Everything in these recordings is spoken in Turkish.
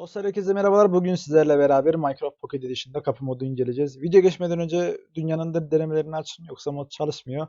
Dostlar herkese merhabalar. Bugün sizlerle beraber Minecraft Pocket Edition'da kapı modu inceleyeceğiz. Video geçmeden önce dünyanın da denemelerini açın yoksa mod çalışmıyor.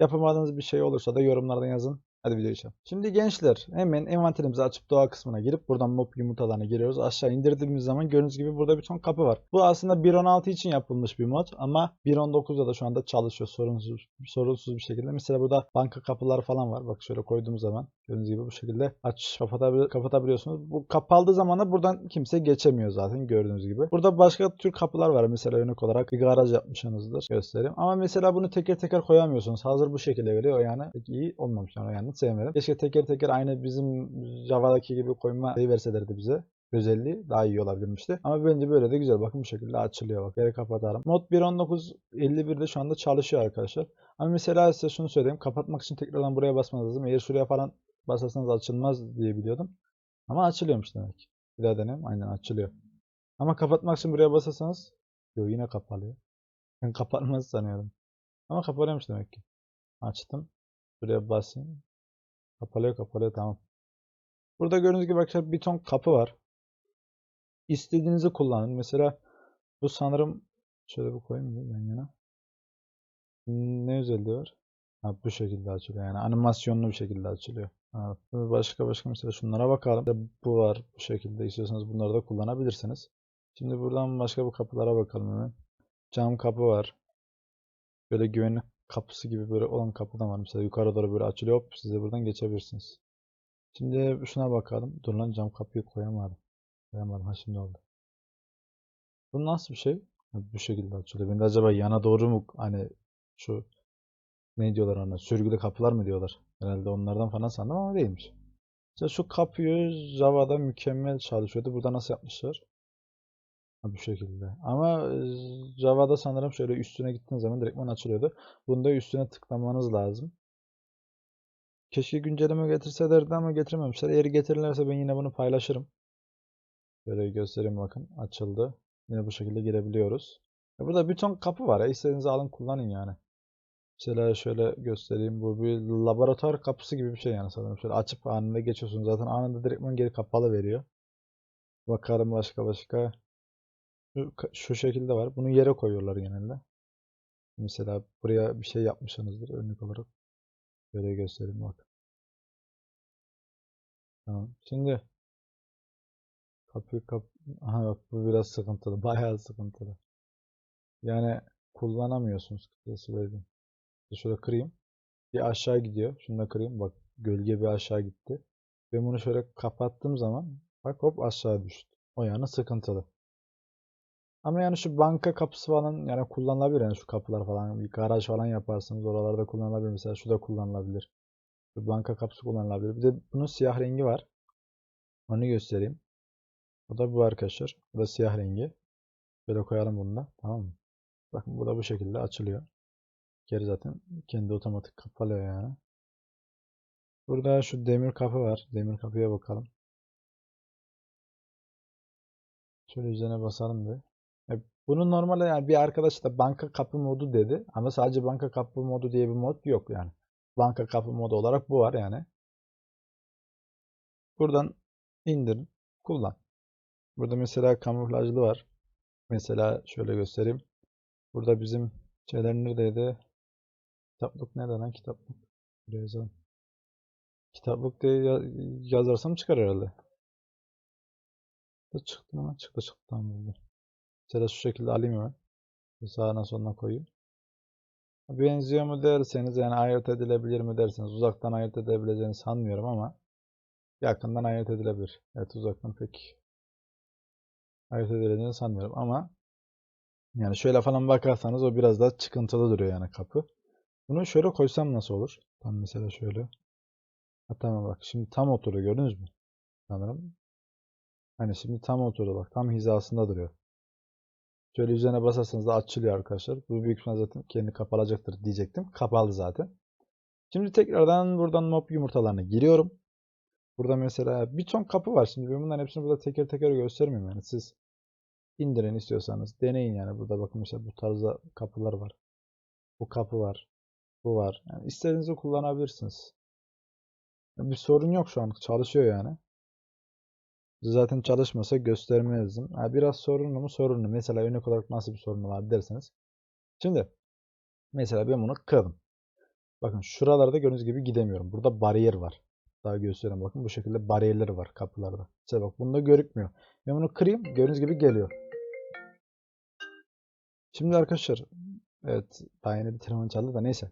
Yapamadığınız bir şey olursa da yorumlardan yazın. Hadi video geçelim. Şimdi gençler hemen envanterimizi açıp doğa kısmına girip buradan mob yumurtalarına giriyoruz. Aşağı indirdiğimiz zaman gördüğünüz gibi burada bir ton kapı var. Bu aslında 1.16 için yapılmış bir mod ama 1.19'da da şu anda çalışıyor sorunsuz, sorunsuz bir şekilde. Mesela burada banka kapıları falan var. Bak şöyle koyduğum zaman gördüğünüz gibi bu şekilde aç kapatabil kapatabiliyorsunuz. Bu kapalı zaman da buradan kimse geçemiyor zaten gördüğünüz gibi. Burada başka tür kapılar var. Mesela örnek olarak bir garaj yapmışsınızdır. Göstereyim. Ama mesela bunu teker teker koyamıyorsunuz. Hazır bu şekilde geliyor. Yani iyi olmamış yani sevmedim. Keşke teker teker aynı bizim Java'daki gibi koyma şeyi verselerdi bize özelliği daha iyi olabilirmişti. Ama bence böyle de güzel. Bakın bu şekilde açılıyor bak. Geri kapatalım. Mod 1.19.51'de şu anda çalışıyor arkadaşlar. Ama mesela size şunu söyleyeyim. Kapatmak için tekrardan buraya basmanız lazım. Eğer şuraya falan basarsanız açılmaz diye biliyordum. Ama açılıyormuş demek. Bir daha deneyim. Aynen açılıyor. Ama kapatmak için buraya basarsanız yok yine kapalıyor. Ben kapanmaz sanıyorum. Ama kapalıyormuş demek ki. Açtım. Buraya basayım. Kapalıyor kapalıyor tamam. Burada gördüğünüz gibi arkadaşlar bir ton kapı var. İstediğinizi kullanın. Mesela bu sanırım şöyle bir koyayım yan yana. Ne özelliği var? Ha, bu şekilde açılıyor. Yani animasyonlu bir şekilde açılıyor. Ha, başka başka mesela şunlara bakalım. Bu var bu şekilde. İstiyorsanız bunları da kullanabilirsiniz. Şimdi buradan başka bu kapılara bakalım hemen. Cam kapı var. Böyle güvenlik kapısı gibi böyle olan kapı da var. Mesela yukarı doğru böyle açılıyor. Hop siz de buradan geçebilirsiniz. Şimdi şuna bakalım. Dur lan cam kapıyı koyamadım. Koyamadım. Ha şimdi oldu. Bu nasıl bir şey? Bu şekilde açılıyor. Ben de acaba yana doğru mu hani şu ne diyorlar ona? Sürgülü kapılar mı diyorlar? Herhalde onlardan falan sandım ama değilmiş. İşte şu kapıyı Java'da mükemmel çalışıyordu. Burada nasıl yapmışlar? Bu şekilde. Ama e, Java'da sanırım şöyle üstüne gittiğiniz zaman direktman açılıyordu. Bunda üstüne tıklamanız lazım. Keşke güncelleme getirselerdi ama getirmemişler. Eğer getirirlerse ben yine bunu paylaşırım. Böyle göstereyim bakın. Açıldı. Yine bu şekilde girebiliyoruz. Burada bir ton kapı var. İstediğinizi alın kullanın yani. Mesela şöyle göstereyim. Bu bir laboratuvar kapısı gibi bir şey yani sanırım. Şöyle açıp anında geçiyorsunuz. Zaten anında direktman geri kapalı veriyor. Bakalım başka başka. Şu, şekilde var. Bunu yere koyuyorlar genelde. Mesela buraya bir şey yapmışsınızdır örnek olarak. Böyle göstereyim bak. Tamam. Şimdi kapıyı kap Aha bak bu biraz sıkıntılı. Bayağı sıkıntılı. Yani kullanamıyorsunuz kısacası böyle. Şöyle kırayım. Bir aşağı gidiyor. Şunu da kırayım. Bak gölge bir aşağı gitti. Ben bunu şöyle kapattığım zaman bak hop aşağı düştü. O yani sıkıntılı. Ama yani şu banka kapısı falan yani kullanılabilir yani şu kapılar falan bir garaj falan yaparsınız oralarda kullanılabilir mesela şu da kullanılabilir. Şu banka kapısı kullanılabilir. Bir de bunun siyah rengi var. Onu göstereyim. Bu da bu arkadaşlar. Bu da siyah rengi. Böyle koyalım bunu da. Tamam mı? Bakın bu da bu şekilde açılıyor. Geri zaten kendi otomatik kapalıyor yani. Burada şu demir kapı var. Demir kapıya bakalım. Şöyle üzerine basalım bir. E, Bunun normalde yani bir arkadaş da banka kapı modu dedi. Ama sadece banka kapı modu diye bir mod yok yani. Banka kapı modu olarak bu var yani. Buradan indir, kullan. Burada mesela kamuflajlı var. Mesela şöyle göstereyim. Burada bizim şeyler neredeydi? Kitaplık nerede lan kitaplık? Buraya yazalım. Kitaplık diye ya- yazarsam çıkar herhalde. Çıktı mı? Çıktı çıktı tamam. Mesela şu şekilde alayım hemen. Sağına soluna koyayım. Benziyor mu derseniz yani ayırt edilebilir mi derseniz uzaktan ayırt edebileceğini sanmıyorum ama yakından ayırt edilebilir. Evet uzaktan pek ayırt edileceğini sanmıyorum ama yani şöyle falan bakarsanız o biraz daha çıkıntılı duruyor yani kapı. Bunu şöyle koysam nasıl olur? Tam mesela şöyle. Ha, tamam bak şimdi tam oturuyor gördünüz mü? Sanırım. Hani şimdi tam oturdu bak tam hizasında duruyor. Şöyle üzerine basarsanız da açılıyor arkadaşlar. Bu büyük ihtimalle zaten kendi kapalacaktır diyecektim. Kapalı zaten. Şimdi tekrardan buradan mob yumurtalarına giriyorum. Burada mesela bir ton kapı var. Şimdi ben bunların hepsini burada teker teker göstermiyorum yani. Siz indirin istiyorsanız. Deneyin yani. Burada bakın mesela bu tarzda kapılar var. Bu kapı var. Bu var. Yani istediğinizi kullanabilirsiniz. Bir sorun yok şu an. Çalışıyor yani. Zaten çalışmasa göstermezdim. Ha, biraz sorunlu mu? Sorunlu. Mesela örnek olarak nasıl bir sorunu var derseniz. Şimdi mesela ben bunu kırdım. Bakın şuralarda gördüğünüz gibi gidemiyorum. Burada bariyer var. Daha göstereyim bakın. Bu şekilde bariyerleri var kapılarda. Mesela bak bunda görükmüyor. Ben bunu kırayım. Gördüğünüz gibi geliyor. Şimdi arkadaşlar evet daha yeni bir telefon çaldı da neyse.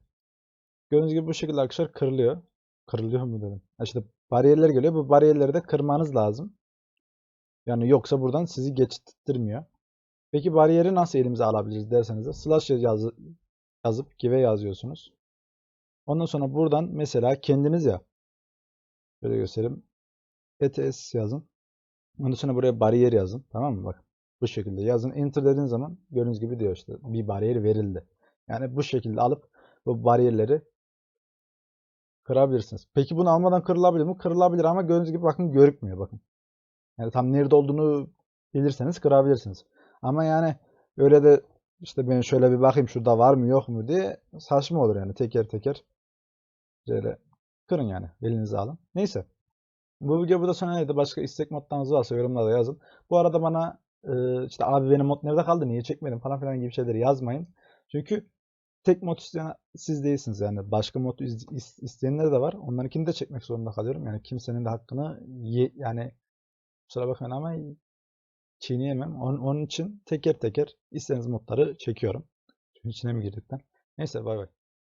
Gördüğünüz gibi bu şekilde arkadaşlar kırılıyor. Kırılıyor mu dedim. Ha İşte bariyerler geliyor. Bu bariyerleri de kırmanız lazım. Yani yoksa buradan sizi geçittirmiyor. Peki bariyeri nasıl elimize alabiliriz derseniz de slash yaz, yazıp give yazıyorsunuz. Ondan sonra buradan mesela kendiniz ya şöyle göstereyim. ETS yazın. Ondan sonra buraya bariyer yazın. Tamam mı? Bak bu şekilde yazın. Enter dediğiniz zaman gördüğünüz gibi diyor işte bir bariyer verildi. Yani bu şekilde alıp bu bariyerleri kırabilirsiniz. Peki bunu almadan kırılabilir mi? Kırılabilir ama gördüğünüz gibi bakın görükmüyor bakın. Yani tam nerede olduğunu bilirseniz kırabilirsiniz. Ama yani öyle de işte ben şöyle bir bakayım şurada var mı yok mu diye saçma olur yani teker teker. Şöyle kırın yani elinize alın. Neyse. Bu video burada sona erdi. Başka istek modlarınız varsa yorumlarda yazın. Bu arada bana e, işte abi benim mod nerede kaldı niye çekmedim falan filan gibi şeyleri yazmayın. Çünkü tek mod isteyen siz değilsiniz yani. Başka mod isteyenler de var. Onlarınkini de çekmek zorunda kalıyorum. Yani kimsenin de hakkını yani kusura bakmayın ama çiğneyemem. Onun, onun için teker teker istediğiniz modları çekiyorum. Çünkü içine mi girdikten. Neyse bay bay.